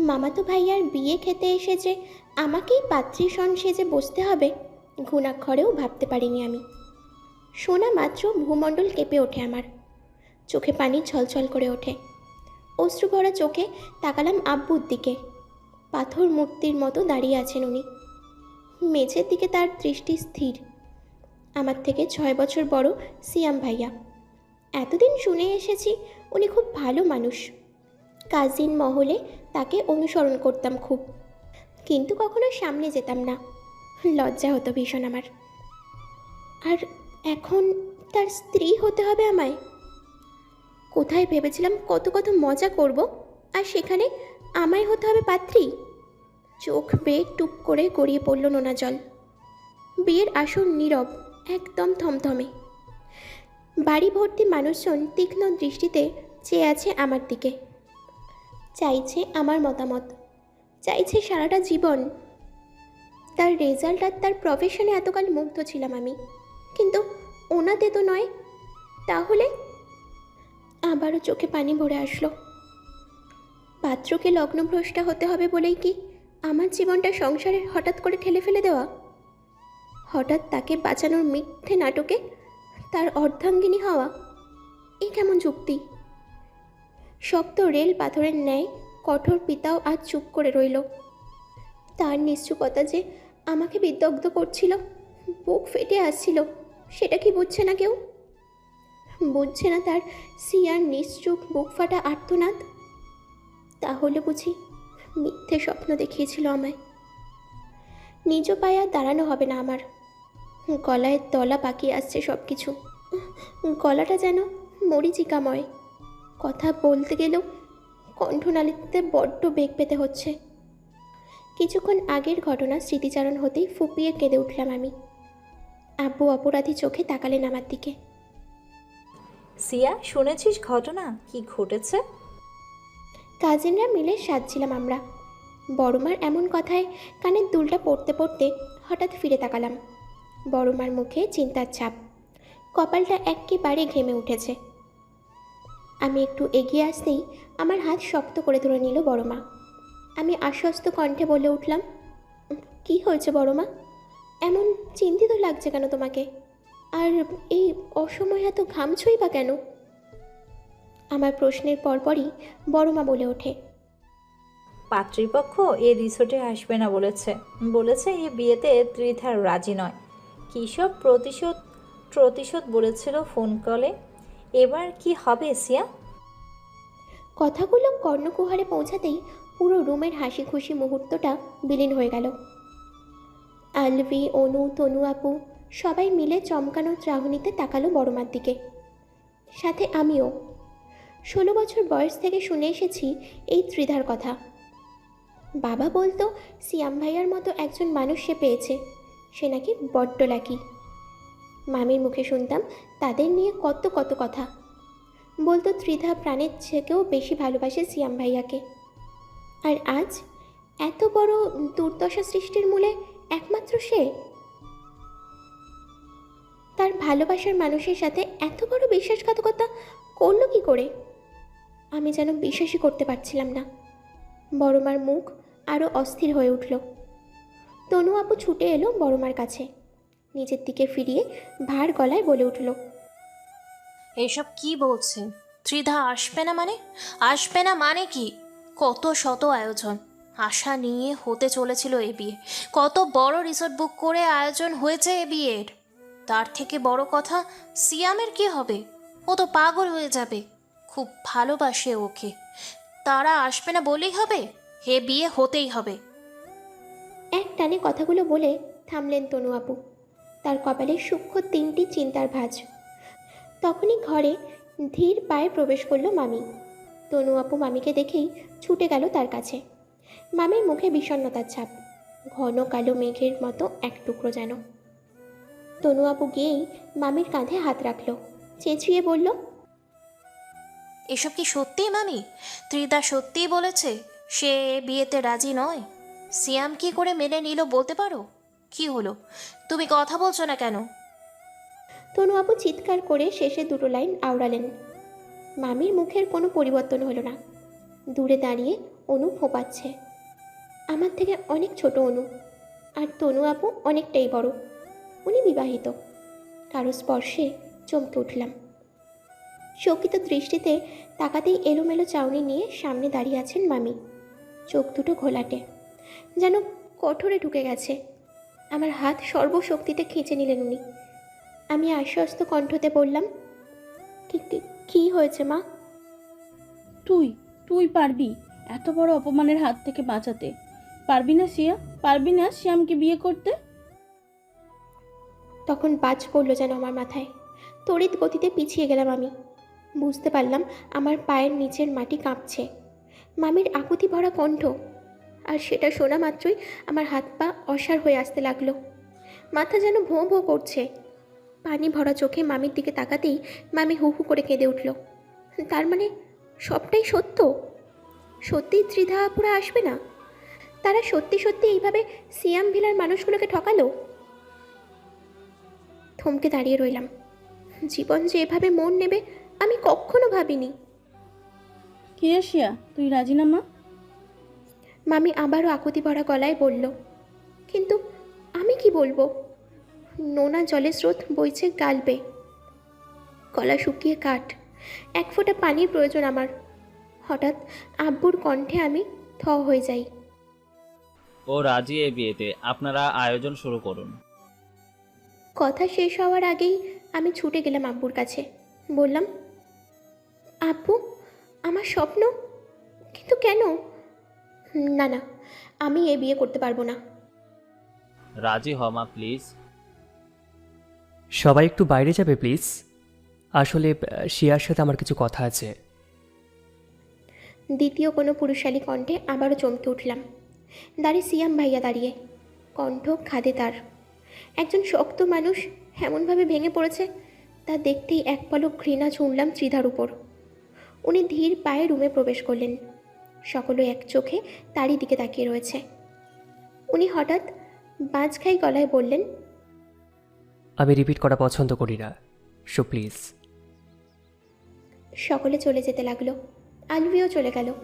মামাতো ভাইয়ার বিয়ে খেতে এসে যে আমাকেই পাত্রীসন সেজে বসতে হবে, ঘুণাক্ষরেও ভাবতে পারিনি আমি। শোনা মাত্র ভূমণ্ডল কেঁপে ওঠে আমার। চোখে পানি ছলছল করে ওঠে। অশ্রু ভরা চোখে তাকালাম আব্বুর দিকে। পাথর মূর্তির মতো দাঁড়িয়ে আছেন উনি। মেঝের দিকে তার দৃষ্টি স্থির। আমার থেকে ছয় বছর বড় সিয়াম ভাইয়া। এতদিন শুনে এসেছি উনি খুব ভালো মানুষ। কাজিন মহলে তাকে অনুসরণ করতাম খুব। কিন্তু কখনো সামনে যেতাম না। লজ্জা হতো ভীষণ আমার। আর এখন তার স্ত্রী হতে হবে আমায়? কোথায় ভেবেছিলাম কত কত মজা করব, আর সেখানে আমায় হতে হবে পাত্রী? চোখ বেয়ে টুপ করে গড়িয়ে পড়ল নোনা জল। বিয়ের আসন নীরব, একদম থমথমে। বাড়ি ভর্তি মানুষজন তীক্ষ্ণ দৃষ্টিতে চেয়ে আছে আমার দিকে। চাইছে আমার মতামত। চাইছে সারাটা জীবন। তার রেজাল্ট আর তার প্রফেশনে এতকাল মুগ্ধ ছিলাম আমি। কিন্তু ওনাতে তো নয়, তাহলে? আবারও চোখে পানি ভরে আসলো। পাত্রকে লগ্নভ্রষ্টা হতে হবে বলেই কি আমার জীবনটা সংসারে হঠাৎ করে ঠেলে ফেলে দেওয়া? হঠাৎ তাকে বাঁচানোর মিথ্যে নাটকে তার অর্ধাঙ্গিনী হওয়া? এ কেমন যুক্তি? শক্ত রেল পাথরের ন্যায় কঠোর পিতাও আজ চুপ করে রইল। তার নিশ্চুকতা যে আমাকে বিদগ্ধ করছিল, বুক ফেটে আসছিল, সেটা কি বুঝছে না কেউ? বুঝছে না তার সিয়ার নিশ্চুপ বুক ফাটা আর্তনাদ? তাহলে বুঝি মিথ্যে স্বপ্ন দেখিয়েছিল আমায়। নিজ পায়ে দাঁড়ানো হবে না আমার। গলায় তলা পাকিয়ে আসছে সব কিছু গলাটা যেন মরিচিকাময়। কথা বলতে গেলেও কণ্ঠনালীতে বড্ড বেগ পেতে হচ্ছে। কিছুক্ষণ আগের ঘটনা স্মৃতিচারণ হতেই ফুপিয়ে কেঁদে উঠলাম আমি। আব্বু অপরাধী চোখে তাকালেন আমার দিকে। সিয়া শুনেছিস ঘটনা? কি ঘটেছে? কাজিনরা মিলে সাজছিলাম আমরা। বড়মার এমন কথায় কানের দুলটা পড়তে পড়তে হঠাৎ ফিরে তাকালাম। বড়মার মুখে চিন্তার ছাপ। কপালটা একেবারে ঘেমে উঠেছে। আমি একটু এগিয়ে আসতেই আমার হাত শক্ত করে ধরে নিল বড়মা। আমি আশ্বস্ত কণ্ঠে বলে উঠলাম, কি হয়েছে বড়মা? এমন চিন্তিত লাগছে কেন তোমাকে? আর এই অসময়ে এত ঘামছই বা কেন? আমার প্রশ্নের পরপরই বড়মা বলে ওঠে, পাত্রীপক্ষ এ রিসোর্টে আসবে না, বলেছে। বলেছে এই বিয়েতে ত্রিধার রাজি নয়। কী সব প্রতিশোধ প্রতিশোধ বলেছিল ফোন কলে। এবার কি হবে, সিয়া? কথাগুলো কর্ণকুহারে পৌঁছাতেই পুরো রুমের হাসি খুশি মুহূর্তটা বিলীন হয়ে গেল। আলভি, অনু, তনু আপু সবাই মিলে চমকানো চাহনিতে তাকালো বড়মার দিকে। সাথে আমিও। ষোলো বছর বয়স থেকে শুনে এসেছি এই ত্রিধার কথা। বাবা বলতো, সিয়াম ভাইয়ার মতো একজন মানুষ সে পেয়েছে। সে নাকি বড্ড লাকি। মামির মুখে শুনতাম তাদের নিয়ে কত কত কথা। বলতো ত্রিধা প্রাণের থেকেও বেশি ভালোবাসে সিয়াম ভাইয়াকে। আর আজ এত বড় দুর্দশা সৃষ্টির মূলে একমাত্র সে? তার ভালোবাসার মানুষের সাথে এত বড় বিশ্বাসঘাতকতা করল কি করে? আমি যেন বিশ্বাসই করতে পারছিলাম না। বড়মার মুখ আরও অস্থির হয়ে উঠল। তনু আপু ছুটে এলো বড়মার কাছে। নিজের দিকে ফিরিয়ে ভার গলায় বলে উঠল এসব কি বলছেন ত্রিধা আসবে না মানে? আসবে না মানে কি? কত শত আয়োজন। আশা নিয়ে হতে চলেছিল এ বিয়ে। কত বড় রিসোর্ট বুক করে আয়োজন হয়েছে এ বিয়ের। তার থেকে বড় কথা, সিয়ামের কি হবে? ও তো পাগল হয়ে যাবে। খুব ভালোবাসে ওকে। তারা আসবে না বলেই হবে? হে বিয়ে হতেই হবে। এক টানে কথাগুলো বলে থামলেন তনু আপু। তার কপালে সূক্ষ্ম তিনটি চিন্তার ভাঁজ। তখনই ঘরে ধীর পায়ে প্রবেশ করল মামি। তনু আপু মামিকে দেখেই ছুটে গেল তার কাছে। মামির মুখে বিষণ্ণতার ছাপ, ঘন কালো মেঘের মতো এক টুকরো যেন। তনু আপু গিয়েই মামির কাঁধে হাত রাখল, চেঁচিয়ে বলল, এসব কি সত্যিই মামি? ত্রিদা সত্যিই বলেছে, সে বিয়েতে রাজি নয়। সিয়াম কি করে মেনে নিল বলতে পারো? কি হলো? তুমি কথা বলছো না কেন? তনু আপু চিৎকার করে শেষে দুটো লাইন আওড়ালেন। মামির মুখের কোনো পরিবর্তন হলো না। দূরে দাঁড়িয়ে অনু ফোপাচ্ছে। আমার থেকে অনেক ছোট অনু, আর তনু আপু অনেকটাই বড়। উনি বিবাহিত। কারও স্পর্শে চমকে উঠলাম। শোকিত দৃষ্টিতে তাকাতেই এলোমেলো চাউনি নিয়ে সামনে দাঁড়িয়ে আছেন মামি। চোখ দুটো ঘোলাটে। যেন কঠোরে ঢুকে গেছে। আমার হাত সর্বশক্তিতে খেঁচে নিলেন উনি। আমি আশ্বস্ত কণ্ঠতে বললাম "কি- হয়েছে মা? তুই তুই পারবি এত বড় অপমানের হাত থেকে বাঁচাতে। পারবি না সিয়া? পারবি না শ্যামকে বিয়ে করতে? তখন বাজ পড়ল যেন আমার মাথায়। তড়িৎ গতিতে পিছিয়ে গেলাম আমি। বুঝতে পারলাম আমার পায়ের নিচের মাটি কাঁপছে। মামির আকুতি ভরা কণ্ঠ আর সেটা শোনা মাত্রই আমার হাত পা অসার হয়ে আসতে লাগল। মাথা যেন ভোঁ ভোঁ করছে। পানি ভরা চোখে মামির দিকে তাকাতেই মামি হু হু করে কেঁদে উঠল। তার মানে সবটাই সত্য? সত্যি ত্রিধা আপুরা আসবে না? তারা সত্যি সত্যি এইভাবে সিয়াম ভিলার মানুষগুলোকে ঠকালো? থমকে দাঁড়িয়ে রইলাম। জীবন যে এভাবে মন নেবে আমি কখনো ভাবিনি। কিরে শিয়া তুই রাজি না মা? মামি আবারও আকুতি ভরা গলায় বলল কিন্তু আমি কি বলব? নোনা জলের স্রোত বইছে গালবে। গলা শুকিয়ে কাঠ। এক ফোঁটা পানির প্রয়োজন আমার। হঠাৎ আব্বুর কণ্ঠে আমি থ হয়ে যাই। ও রাজি এ বিয়েতে আপনারা আয়োজন শুরু করুন। কথা শেষ হওয়ার আগেই আমি ছুটে গেলাম আব্বুর কাছে। বললাম আব্বু আমার স্বপ্ন? কিন্তু কেন? না না আমি এ বিয়ে করতে পারব না। রাজি হ মা প্লিজ। সবাই একটু বাইরে যাবে, প্লিজ। আসলে শিয়ার সাথে আমার কিছু কথা আছে। দ্বিতীয় কোনো পুরুষালী কণ্ঠে আবারও চমকে উঠলাম। দাঁড়িয়ে সিয়াম ভাইয়া দাঁড়িয়ে। কণ্ঠ খাদে তার। একজন শক্ত মানুষ এমনভাবে ভেঙে পড়েছে, তা দেখতেই এক পলক ঘৃণা ছুঁড়লাম ত্রিধার উপর। উনি ধীর পায়ে রুমে প্রবেশ করলেন। সকলে এক চোখে তারই দিকে তাকিয়ে রয়েছে। উনি হঠাৎ বাজখাই গলায় বললেন আমি রিপিট করা পছন্দ করি না। সো প্লিজ সকলে চলে যেতে লাগল। আলভিও চলে গেল।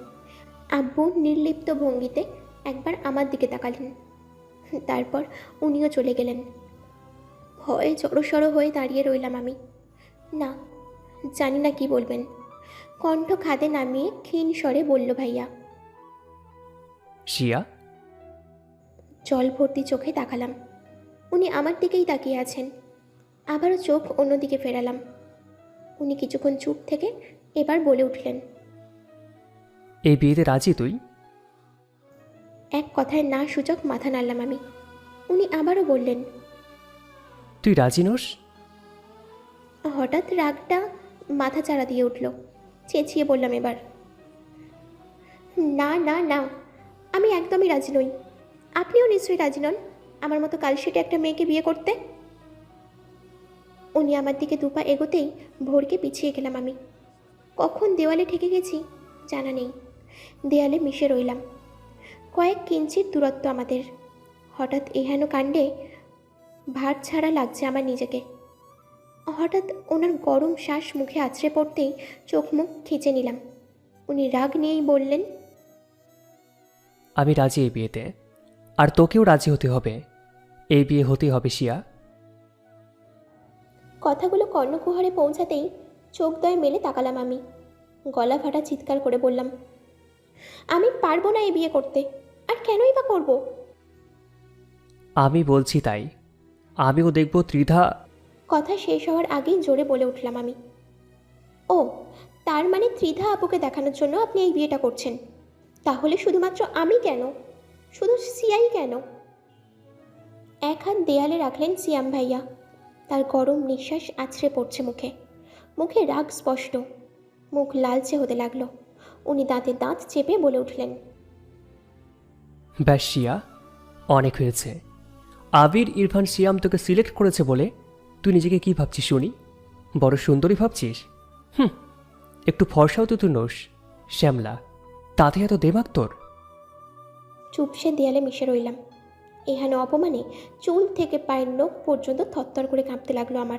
আব্বু নির্লিপ্ত ভঙ্গিতে একবার আমার দিকে তাকালেন। তারপর উনিও চলে গেলেন। ভয়ে জড়সড় হয়ে দাঁড়িয়ে রইলাম আমি। না জানি না কি বলবেন। কণ্ঠ খাদে নামিয়ে ক্ষীণ স্বরে বলল ভাইয়া। শিয়া? জল ভর্তি চোখে তাকালাম। উনি আমার দিকেই তাকিয়ে আছেন। আবারও চোখ অন্যদিকে ফেরালাম। উনি কিছুক্ষণ চুপ থেকে এবার বলে উঠলেন এই বিয়েতে রাজি তুই? এক কথায় না সূচক মাথা নাড়লাম আমি। উনি আবারও বললেন তুই রাজি নোস? হঠাৎ রাগটা মাথা চাড়া দিয়ে উঠল। চেঁচিয়ে বললাম এবার না না না আমি একদমই রাজি নই। আপনিও নিশ্চয়ই রাজি নন। আমার মতো কালশিটে একটা মেয়েকে বিয়ে করতে উনি আমার দিকে দুপা এগোতেই ভোরকে পিছিয়ে গেলাম আমি। কখন দেওয়ালে ঠেকে গেছি জানা নেই। দেয়ালে মিশে রইলাম। কয়েক কিঞ্চিত দূরত্ব আমাদের। হঠাৎ এহেন কাণ্ডে ভার ছাড়া লাগছে আমার নিজেকে। হঠাৎ ওনার গরম শ্বাস মুখে আছড়ে পড়তেই চোখ মুখ খিচে নিলাম। উনি রাগ নিয়েই বললেন, আমি রাজি এই বিয়েতে। আর তোকেও রাজি হতে হবে। এই বিয়ে হতেই হবে শিয়া। কথাগুলো কর্ণকুহারে পৌঁছাতেই চোখ দয় মেলে তাকালাম আমি। গলা ফাটা চিৎকার করে বললাম আমি পারব না এই বিয়ে করতে আর কেনই বা করব? আমি বলছি তাই। আমিও দেখব ত্রিধা। কথা শেষ হওয়ার আগেই জোরে বলে উঠলাম আমি। ও তার মানে ত্রিধা আপুকে দেখানোর জন্য আপনি এই বিয়েটা করছেন? তাহলে শুধুমাত্র আমি কেন? শুধু সিয়াই কেন? এক হাত দেয়ালে রাখলেন সিয়াম ভাইয়া। তার গরম নিঃশ্বাস আছড়ে পড়ছে মুখে। মুখে রাগ স্পষ্ট। মুখ লালচে হতে লাগল। উনি দাঁতে দাঁত চেপে বলে উঠলেন ব্যাস শিয়া অনেক হয়েছে। আবির ইরফান শিয়াম তোকে সিলেক্ট করেছে বলে তুই নিজেকে কি ভাবছিস শুনি? বড় সুন্দরী ভাবছিস? হুম একটু ফর্সাও তো তুই নোস শ্যামলা। তাতে এত দেমাক তোর? চুপসে দেয়ালে মিশে রইলাম। এখানে অপমানে চুল থেকে পায়ের নখ পর্যন্ত থরথর করে কাঁপতে লাগল আমার।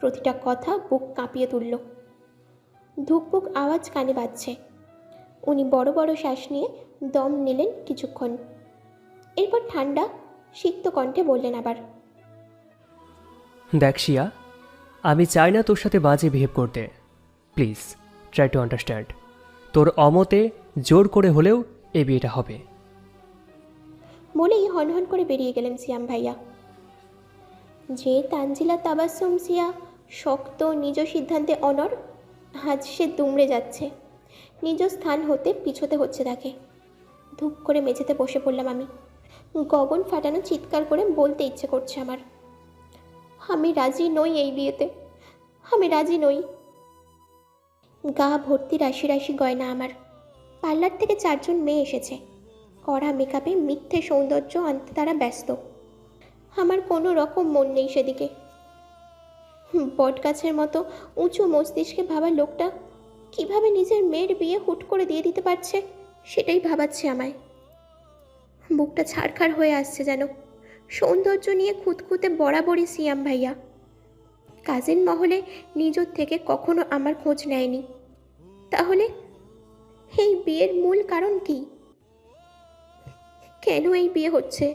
প্রতিটা কথা বুক কাঁপিয়ে তুলল। ধুকপুক আওয়াজ কানে বাজছে। উনি বড় বড় শ্বাস নিয়ে দম নিলেন কিছুক্ষণ। এরপর ঠান্ডা, সিক্ত কণ্ঠে বললেন আবার, দেখ শিয়া, আমি চাই না তোর সাথে বাজে বিহেভ করতে। প্লিজ ট্রাই টু আন্ডারস্ট্যান্ড তোর অমতে জোর করে হলেও এ বিয়েটা হবে। বলেই হনহন করে বেরিয়ে গেলেন সিয়াম ভাইয়া। যে তানজিলা তাবাসুম সিয়া শক্ত, নিজ সিদ্ধান্তে অনর আজ সে দুমড়ে যাচ্ছে। নিজ স্থান হতে পিছোতে হচ্ছে তাকে। ধূপ করে মেঝেতে বসে পড়লাম আমি। গগন ফাটানো চিৎকার করে বলতে ইচ্ছে করছে আমার। আমি রাজি নই এই বিয়েতে। আমি রাজি নই। গা ভর্তি রাশি রাশি গয়না আমার। পার্লার থেকে চারজন মেয়ে এসেছে। কড়া মেকআপে মিথ্যে সৌন্দর্য আনতে তারা ব্যস্ত। আমার কোনো রকম মন নেই সেদিকে। বটগাছের মতো উঁচু মস্তিষ্কে ভাবা লোকটা কীভাবে নিজের মেয়ের বিয়ে হুট করে দিয়ে দিতে পারছে, সেটাই ভাবাচ্ছে আমায়। বুকটা ছাড়খাড় হয়ে আসছে যেন। সৌন্দর্য নিয়ে খুঁতখুঁতে বরাবরই সিয়াম ভাইয়া। কাজের মহলে নিজের থেকে কখনো আমার খোঁজ নেয়নি। তাহলে এই বিয়ের মূল কারণ কী? কেন এই বিয়ে হচ্ছে?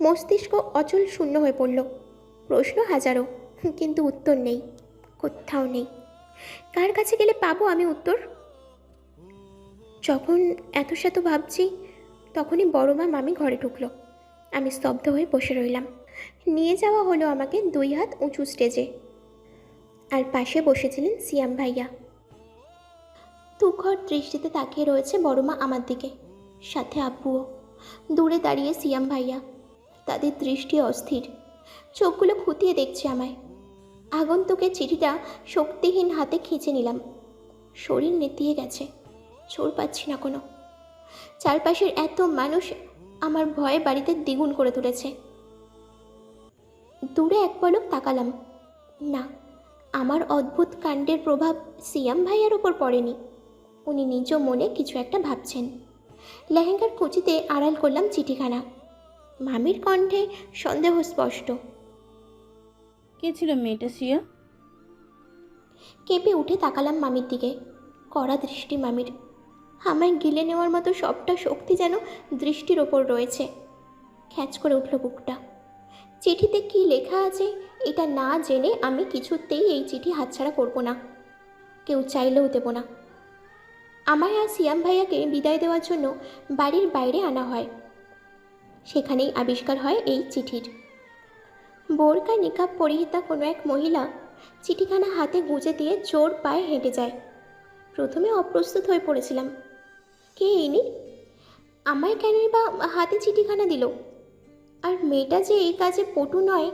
মস্তিষ্ক অচল শূন্য হয়ে পড়ল। প্রশ্ন হাজারো, কিন্তু উত্তর নেই, কোথাও নেই। কার কাছে গেলে পাবো আমি উত্তর? যখন এত শত ভাবছি, তখনই বড় মা মামি ঘরে ঢুকলো। আমি স্তব্ধ হয়ে বসে রইলাম। নিয়ে যাওয়া হলো আমাকে দুই হাত উঁচু স্টেজে। আর পাশে বসেছিলেন সিয়াম ভাইয়া। তুখর দৃষ্টিতে তাকিয়ে রয়েছে বড় মা আমার দিকে। সাথে আব্বুও। দূরে দাঁড়িয়ে সিয়াম ভাইয়া। তাদের দৃষ্টি অস্থির। চোখগুলো খুঁটিয়ে দেখছে আমায়। আগন্তুকের চিঠিটা শক্তিহীন হাতে খিঁচে নিলাম। শরীর নেতিয়ে গেছে। চোর পাচ্ছি না কোনো। চারপাশের এত মানুষ আমার ভয়ে বাড়িতে দ্বিগুণ করে তুলেছে। দূরে এক পলক তাকালাম। না, আমার অদ্ভুত কাণ্ডের প্রভাব সিয়াম ভাইয়ার ওপর পড়েনি। উনি নিজ মনে কিছু একটা ভাবছেন। লেহেঙ্গার কুচিতে আড়াল করলাম চিঠিখানা। মামির কণ্ঠে সন্দেহ স্পষ্ট। কে ছিল মেয়েটা সিয়া? কেঁপে উঠে তাকালাম মামির দিকে। কড়া দৃষ্টি মামির। আমায় গিলে নেওয়ার মতো সবটা শক্তি যেন দৃষ্টির ওপর রয়েছে। খ্যাচ করে উঠল বুকটা। চিঠিতে কি লেখা আছে এটা না জেনে আমি কিছুতেই এই চিঠি হাতছাড়া করব না। কেউ চাইলেও দেব না। আমায় আর সিয়াম ভাইয়াকে বিদায় দেওয়ার জন্য বাড়ির বাইরে আনা হয়। সেখানেই আবিষ্কার হয় এই চিঠির। বোরকা নিকাব পরিহিতা কোনো এক মহিলা চিঠিখানা হাতে গুঁজে দিয়ে জোর পায়ে হেঁটে যায়। প্রথমে অপ্রস্তুত হয়ে পড়েছিলাম। কে ইনি? আমায় কেনই বা হাতে চিঠিখানা দিল? আর মেয়েটা যে এই কাজে পটু নয়,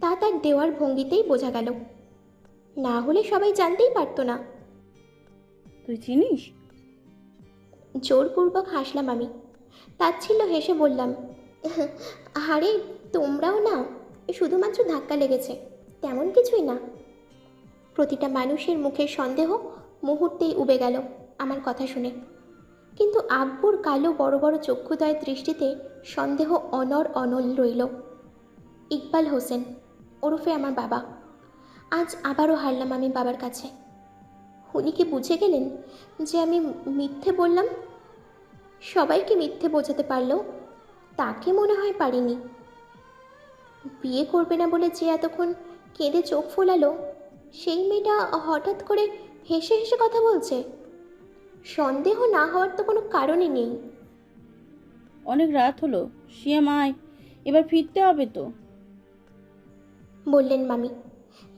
তা তার দেওয়ার ভঙ্গিতেই বোঝা গেল। না হলে সবাই জানতেই পারতো না। তুই চিনিস? জোরপূর্বক হাসলাম আমি। তাচ্ছিল্য হেসে বললাম আরে তোমরাও না শুধুমাত্র ধাক্কা লেগেছে, তেমন কিছুই না। প্রতিটা মানুষের মুখের সন্দেহ মুহূর্তেই উবে গেল আমার কথা শুনে। কিন্তু আব্বুর কালো বড় বড় চক্ষুদয় দৃষ্টিতে সন্দেহ অনর অনল রইল। ইকবাল হোসেন ওরফে আমার বাবা। আজ আবারও হারলাম আমি বাবার কাছে। উনি কি বুঝে গেলেন যে আমি মিথ্যে বললাম? সবাইকে মিথ্যে বোঝাতে পারলেও তাকে মনে হয় পারিনি। বিয়ে করবে না বলে যে এতক্ষণ কেঁদে চোখ ফোলালো সেই মেয়েটা হঠাৎ করে হেসে হেসে কথা বলছে। সন্দেহ না হওয়ার তো কোনো কারণই নেই। অনেক রাত হলো শিয়া মায় এবার ফিরতে হবে তো। বললেন মামি।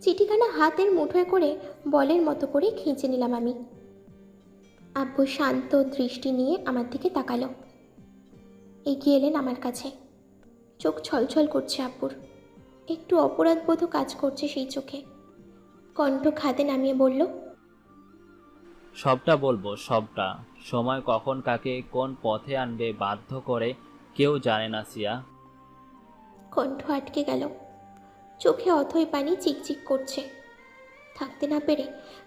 চিঠিখানা হাতের মুঠোয় করে বলের মতো করে খিঁচে নিলাম আমি। আব্বু শান্ত দৃষ্টি নিয়ে আমার দিকে তাকালো। এগিয়ে এলেন আমার কাছে। চোখ ছলছল করছে আব্বুর। একটু অপরাধবোধও কাজ করছে সেই চোখে। কণ্ঠ খাতে নামিয়ে বলল সবটা বলব সবটা। সময় কখন কাকে কোন পথে আনবে বাধ্য করে কেউ জানে না সিয়া। কণ্ঠ আটকে গেল। চোখে অথই পানি চিকচিক করছে। থাকতে না পেরে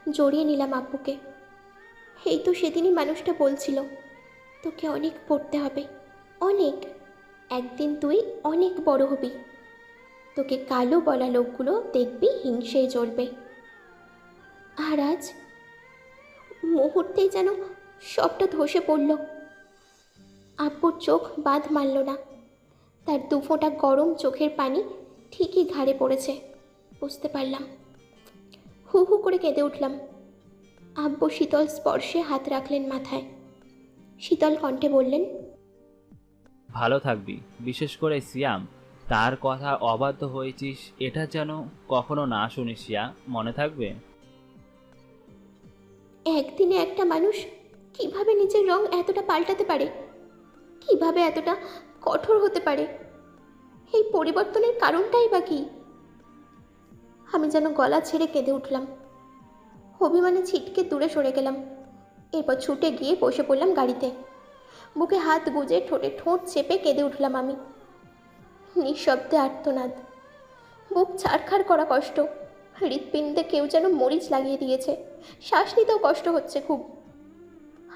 জড়িয়ে নিলাম আব্বুকে। এই তো সেদিনই মানুষটা বলছিল, তোকে অনেক পড়তে হবে, অনেক। একদিন তুই অনেক বড় হবি। তোকে কালো বলা লোকগুলো দেখবি হিংসেই জ্বলবে। আর আজ মুহূর্তেই যেন সবটা ধসে পড়ল। আব্বুর চোখ বাঁধ মারল না। তার দুফোঁটা গরম চোখের পানি ঠিকই ঘাড়ে পড়েছে বুঝতে পারলাম। হু হু করে কেঁদে উঠলাম। আব্বু শীতল স্পর্শে হাত রাখলেন মাথায়। শীতল কণ্ঠে বললেন ভালো থাকবি বিশেষ করে সিয়াম। তার কথা অবাধ্য হয়েছিস এটা যেন কখনো না শুনিস সিয়া মনে থাকবে? একদিনে একটা মানুষ কীভাবে নিজের রং এতটা পাল্টাতে পারে? কীভাবে এতটা কঠোর হতে পারে? এই পরিবর্তনের কারণটাই বা কি? আমি যেন গলা ছেড়ে কেঁদে উঠলাম। অভিমানে ছিটকে দূরে সরে গেলাম। এরপর ছুটে গিয়ে বসে পড়লাম গাড়িতে। বুকে হাত গুজে ঠোঁটে ঠোঁট চেপে কেঁদে উঠলাম আমি। নিঃশব্দে আর্তনাদ। বুক ছাড়খাড় করা কষ্ট। হৃৎপিণ্ডে কেউ যেন মরিচ লাগিয়ে দিয়েছে। শ্বাস নিতেও কষ্ট হচ্ছে খুব।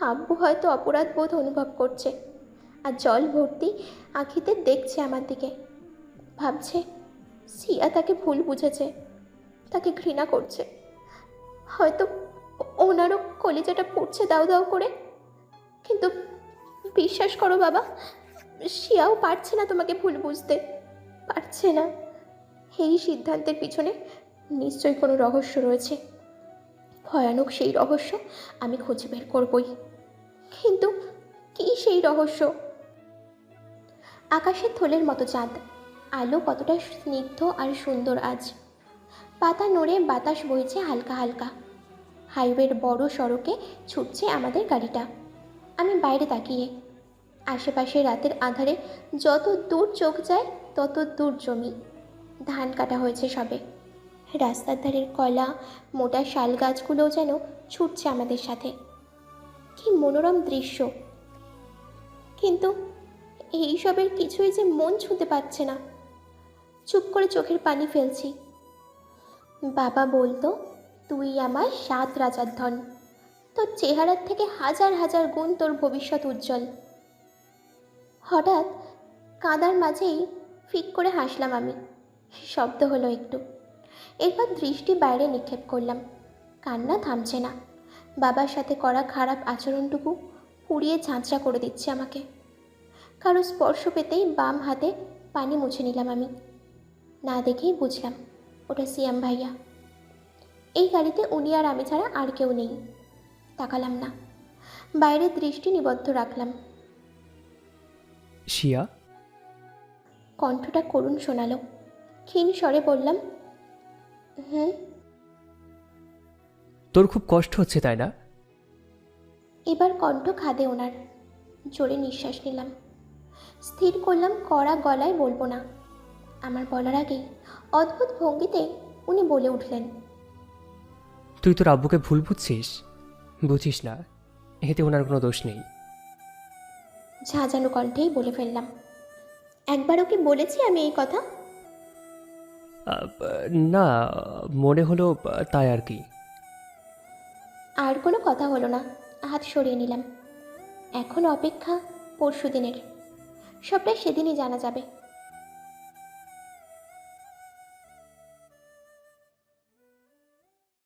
আব্বু হয়তো অপরাধ বোধ অনুভব করছে। আর জল ভর্তি আঁখিতে দেখছে আমার দিকে। ভাবছে। সিয়া তাকে ভুল বুঝেছে। তাকে ঘৃণা করছে। হয়তো ওনারও কলিজাটা পড়ছে দাও দাও করে। কিন্তু বিশ্বাস করো বাবা শিয়াও পারছে না তোমাকে ভুল বুঝতে। পারছে না। এই সিদ্ধান্তের পিছনে নিশ্চয়ই কোনো রহস্য রয়েছে। ভয়ানক সেই রহস্য আমি খুঁজে বের করবই। কিন্তু কী সেই রহস্য? আকাশের থলের মতো চাঁদ। আলো কতটা স্নিগ্ধ আর সুন্দর আজ। পাতা নড়ে বাতাস বইছে হালকা হালকা। হাইওয়ের বড় সড়কে ছুটছে আমাদের গাড়িটা। আমি বাইরে তাকিয়ে। আশেপাশে রাতের আধারে যত দূর চোখ যায়, তত দূর জমি। ধান কাটা হয়েছে সবে। রাস্তার ধারের কলা, মোটা শাল গাছগুলোও যেন ছুটছে আমাদের সাথে। কি মনোরম দৃশ্য। কিন্তু এইসবের কিছুই যে মন ছুঁতে পারছে না। চুপ করে চোখের পানি ফেলছি। বাবা বলতো, তুই আমার সাত রাজার ধন। তোর চেহারার থেকে হাজার হাজার গুণ তোর ভবিষ্যৎ উজ্জ্বল। হঠাৎ কাদার মাঝেই ফিক করে হাসলাম আমি। শব্দ হলো একটু। এরপর দৃষ্টি বাইরে নিক্ষেপ করলাম। কান্না থামছে না। বাবার সাথে করা খারাপ আচরণটুকু পুড়িয়ে ঝাঁঝরা করে দিচ্ছে আমাকে। কারও স্পর্শ পেতেই বাম হাতে পানি মুছে নিলাম আমি। না দেখেই বুঝলাম ওটা সিয়াম ভাইয়া। এই গাড়িতে উনি আর আমি ছাড়া আর কেউ নেই তাকালাম না। বাইরে দৃষ্টি নিবদ্ধ রাখলাম। শিয়া? কণ্ঠটা করুণ শোনালো। ক্ষীণ স্বরে বললাম হুম? তোর খুব কষ্ট হচ্ছে তাই না? এবার কণ্ঠ খাদে ওনার জোরে নিঃশ্বাস নিলাম। স্থির করলাম কড়া গলায় বলব না। আমার বলার আগেই অদ্ভুত ভঙ্গিতে উনি বলে উঠলেন তুই তোর আব্বুকে ভুল বুঝছিস? বুঝিস না। এতে ওনার কোনো দোষ নেই। ঝাঁঝানো কণ্ঠেই বলে ফেললাম একবারও কি বলেছি আমি এই কথা? না মনে হলো তাই আর কি। আর কোনো কথা হলো না হাত সরিয়ে নিলাম। এখন অপেক্ষা পরশু দিনের সবটাই সেদিনই জানা যাবে।